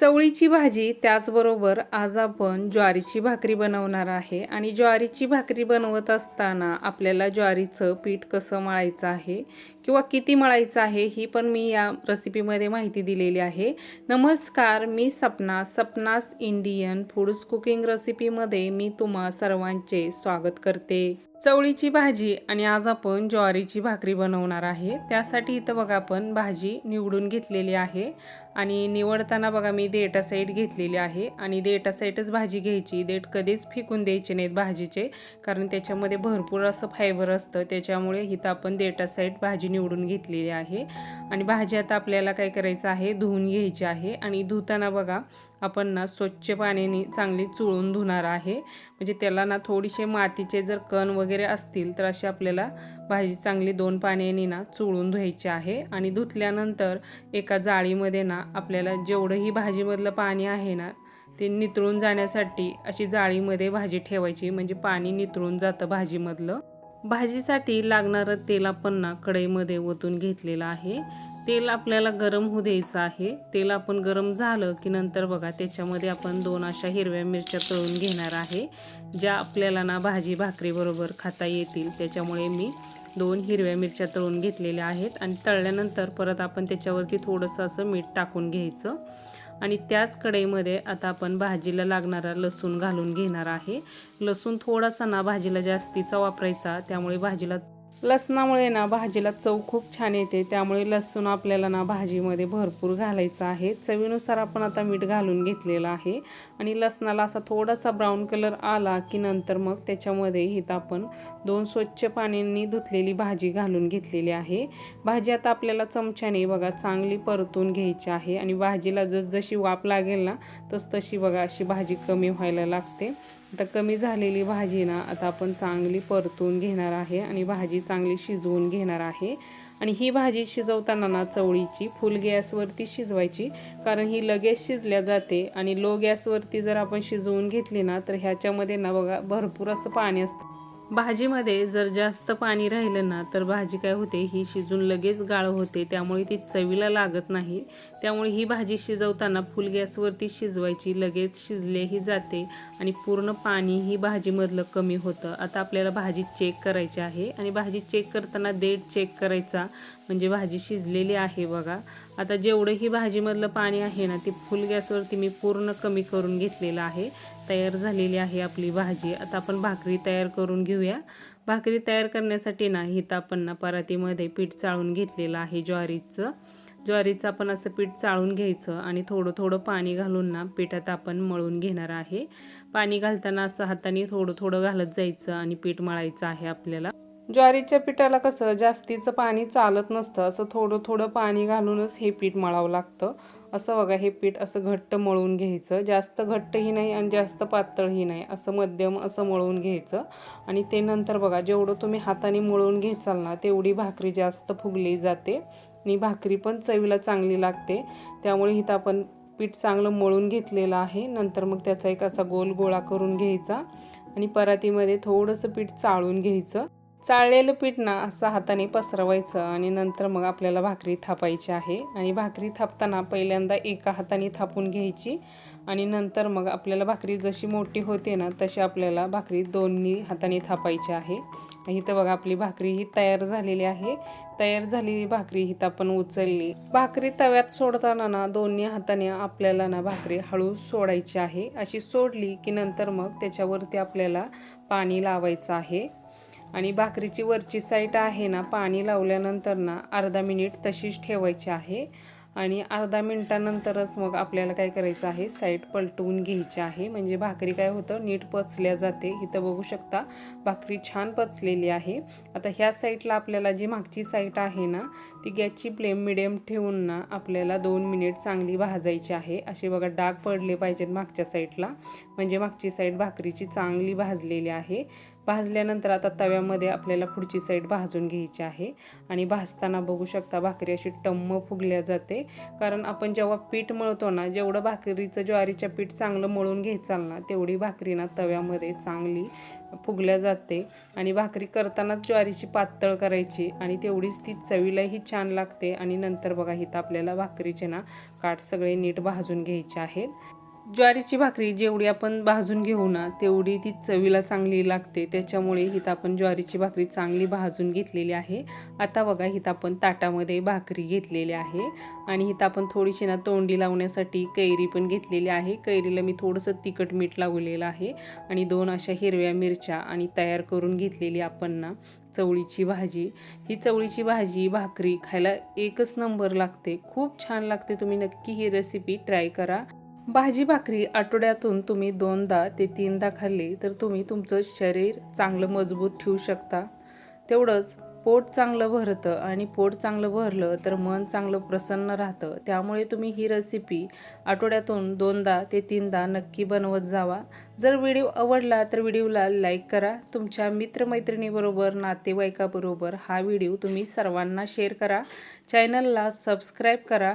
चवळीची भाजी त्याचबरोबर आज आपण ज्वारीची भाकरी बनवणार आहे. आणि ज्वारीची भाकरी बनवत असताना आपल्याला ज्वारीचं पीठ कसं मळायचं आहे किंवा किती मळायचं आहे ही पण मी या रेसिपीमध्ये माहिती दिलेली आहे. नमस्कार मी Sapna Sapna's Indian foods cooking रेसिपीमध्ये मी तुम्हा सर्वांचे स्वागत करते. चवळीची भाजी आणि आज आपण ज्वारीची भाकरी बनवणार आहे. त्यासाठी इथं बघा आपण भाजी निवडून घेतलेली आहे आणि निवडताना बघा मी देटा साईड घेतलेली आहे आणि देटा साईडच भाजी घ्यायची. देठ कधीच फेकून द्यायचे नाहीत भाजीचे कारण त्याच्यामध्ये भरपूर असं फायबर असतं त्याच्यामुळे इथं आपण देटा साईड भाजी निवडून घेतलेली आहे. आणि भाजी आता आपल्याला काय करायचं आहे? धुवून घ्यायची आहे. आणि धुताना बघा आपण ना स्वच्छ पाण्याने चांगली चुळून धुणार आहे. म्हणजे त्याला ना थोडीसे मातीचे जर कण वगैरे असतील तर अशी आपल्याला भाजी चांगली दोन पाण्याने ना चुळून धुवायची आहे. आणि धुतल्यानंतर एका जाळीमध्ये ना आपल्याला जेवढंही भाजीमधलं पाणी आहे ना ते नितळून जाण्यासाठी अशी जाळीमध्ये भाजी ठेवायची. म्हणजे पाणी नितळून जातं भाजीमधलं. भाजीसाठी लागणारं तेल आपण ना कढईमध्ये ओतून घेतलेलं आहे. तेल आपल्याला गरम होऊ द्यायचं आहे. तेल आपण गरम झालं की नंतर बघा त्याच्यामध्ये आपण दोन अशा हिरव्या मिरच्या तळून घेणार आहे ज्या आपल्याला ना भाजी भाकरीबरोबर खाता येतील. त्याच्यामुळे मी दोन हिरव्या मिरच्या तळून घेतलेल्या आहेत आणि तळल्यानंतर परत आपण त्याच्यावरती थोडंसं असं मीठ टाकून घ्यायचं. आणि त्याच कढईमध्ये आता आपण भाजीला लागणारा लसूण घालून घेणार आहे. लसूण थोडासा ना भाजीला जास्तीचा वापरायचा त्यामुळे भाजीला लसणामुळे ना भाजीला चव खूप छान येते. त्यामुळे लसूण आपल्याला ना भाजीमध्ये भरपूर घालायचं आहे. चवीनुसार आपण आता मीठ घालून घेतलेलं आहे. आणि लसणाला असा थोडासा ब्राऊन कलर आला की नंतर मग त्याच्यामध्ये इथं आपण दोन स्वच्छ पाण्याने धुतलेली भाजी घालून घेतलेली आहे. भाजी आता आपल्याला चमच्याने बघा चांगली परतून घ्यायची आहे. आणि भाजीला जसजशी वाप लागेल ना तस तशी बघा अशी भाजी कमी व्हायला लागते. आता कमी झालेली भाजी ना आता आपण चांगली परतून घेणार आहे आणि भाजी चांगली शिजवून घेणार आहे. आणि ही भाजी शिजवताना ना चवळीची फुल गॅसवरती शिजवायची कारण ही लगेच शिजल्या जाते. आणि लो गॅसवरती जर आपण शिजवून घेतली ना तर ह्याच्यामध्ये ना बघा भरपूर असं पाणी असतं. भाजीमध्ये जर जास्त पाणी राहिलं ना तर भाजी काय होते ही शिजून लगेच गाळ होते. त्यामुळे ती चवीला लागत नाही. त्यामुळे ही भाजी शिजवताना फुल गॅसवरती शिजवायची लगेच शिजलेही जाते आणि पूर्ण पाणी ही भाजीमधलं कमी होतं. आता आपल्याला भाजी चेक करायची आहे आणि भाजी चेक करताना देठ चेक करायचा म्हणजे भाजी शिजलेली आहे बघा. आता जेवढं ही भाजीमधलं पाणी आहे ना ते फुल गॅसवरती मी पूर्ण कमी करून घेतलेलं आहे. तयार झालेली आहे आपली भाजी. आता आपण भाकरी तयार करून घेऊया. भाकरी तयार करण्यासाठी ना हिथं आपण ना परातीमध्ये पीठ चाळून घेतलेलं आहे ज्वारीचं. ज्वारीचं आपण असं पीठ चाळून घ्यायचं आणि थोडं थोडं पाणी घालून ना पिठात आपण मळून घेणार आहे. पाणी घालताना असं हाताने थोडं थोडं घालत जायचं आणि पीठ मळायचं आहे आपल्याला. ज्वारीच्या पिठाला कसं जास्तीचं पाणी चालत नसतं असं थोडं थोडं पाणी घालूनच हे पीठ मळावं लागतं. असं बघा हे पीठ असं घट्ट मळून घ्यायचं. जास्त घट्टही नाही आणि जास्त पातळही नाही. असं मध्यम असं मळून घ्यायचं. आणि ते नंतर बघा जेवढं तुम्ही हाताने मळून घ्यायचाल ना तेवढी भाकरी जास्त फुगली जाते. आणि भाकरी पण चवीला चांगली लागते. त्यामुळे इथं आपण पीठ चांगलं मळून घेतलेलं आहे. नंतर मग त्याचा एक असा गोल गोळा करून घ्यायचा. आणि परातीमध्ये थोडंसं पीठ चाळून घ्यायचं. चाळलेलं पीठ ना असं हाताने पसरवायचं आणि नंतर मग आपल्याला भाकरी थापायची आहे. आणि भाकरी थापताना पहिल्यांदा एका हाताने थापून घ्यायची आणि नंतर मग आपल्याला भाकरी जशी मोठी होते ना तशी आपल्याला भाकरी दोन्ही हाताने थापायची आहे. इथं बघा आपली भाकरी ही तयार झालेली आहे. तयार झालेली भाकरी हिथं आपण उचलली. भाकरी तव्यात सोडताना ना दोन्ही हाताने आपल्याला ना भाकरी हळू सोडायची आहे. अशी सोडली की नंतर मग त्याच्यावरती आपल्याला पाणी लावायचं आहे. आणि भाकरीची वरची साईट आहे ना पाणी लावल्यानंतर ना अर्धा मिनिट तशीच ठेवायची आहे. आणि अर्धा मिनटानंतरच मग आपल्याला काय करायचं आहे? साईड पलटवून घ्यायची आहे. म्हणजे भाकरी काय होतं? नीट पचल्या जाते. इथं बघू शकता भाकरी छान पचलेली आहे. आता ह्या साईडला आपल्याला जी मागची साईट आहे ना ती गॅसची फ्लेम मिडियम ठेवून ना आपल्याला दोन मिनिट चांगली भाजायची आहे. असे बघा डाग पडले पाहिजेत मागच्या साईडला म्हणजे मागची साईड भाकरीची चांगली भाजलेली आहे. भाजल्यानंतर आता तव्यामध्ये आपल्याला पुढची साईड भाजून घ्यायची आहे. आणि भाजताना बघू शकता भाकरी अशी टम्म फुगल्या जाते. कारण आपण जेव्हा पीठ मळतो ना जेवढं भाकरीचं ज्वारीचं पीठ चांगलं मळून घ्यायचाल ना तेवढी भाकरी ना तव्यामध्ये चांगली फुगल्या जाते आणि भाकरी करतानाच ज्वारीची पातळ करायची आणि तेवढीच ती चवीलाही छान लागते आणि नंतर बघा इथं आपल्याला भाकरीचे ना काठ सगळे नीट भाजून घ्यायचे आहेत. ज्वारीची भाकरी जेवढी आपण भाजून घेऊ ना तेवढी ती चवीला चांगली लागते. त्याच्यामुळे इथं आपण ज्वारीची भाकरी चांगली भाजून घेतलेली आहे. आता बघा इथं आपण ताटामध्ये भाकरी घेतलेली आहे. आणि हिथं आपण थोडीशी ना तोंडी लावण्यासाठी कैरी पण घेतलेली आहे. कैरीला मी थोडंसं तिखट मीठ लावलेलं आहे. आणि दोन अशा हिरव्या मिरच्या आणि तयार करून घेतलेली आपण ना चवळीची भाजी. ही चवळीची भाजी भाकरी खायला एकच नंबर लागते. खूप छान लागते. तुम्ही नक्की ही रेसिपी ट्राय करा. भाजी भाकरी आठवड्यातून तुम्ही दोनदा ते तीनदा खाल्ली तर तुम्ही तुमचं शरीर चांगलं मजबूत ठेवू शकता. तेवढंच पोट चांगलं भरतं आणि पोट चांगलं भरलं तर मन चांगलं प्रसन्न राहतं. त्यामुळे तुम्ही ही रेसिपी आठवड्यातून दोनदा ते तीनदा नक्की बनवत जावा. जर व्हिडिओ आवडला तर व्हिडिओला लाईक करा. तुमच्या मित्रमैत्रिणीबरोबर नातेवाईकाबरोबर हा व्हिडिओ तुम्ही सर्वांना शेअर करा. चॅनलला सबस्क्राईब करा.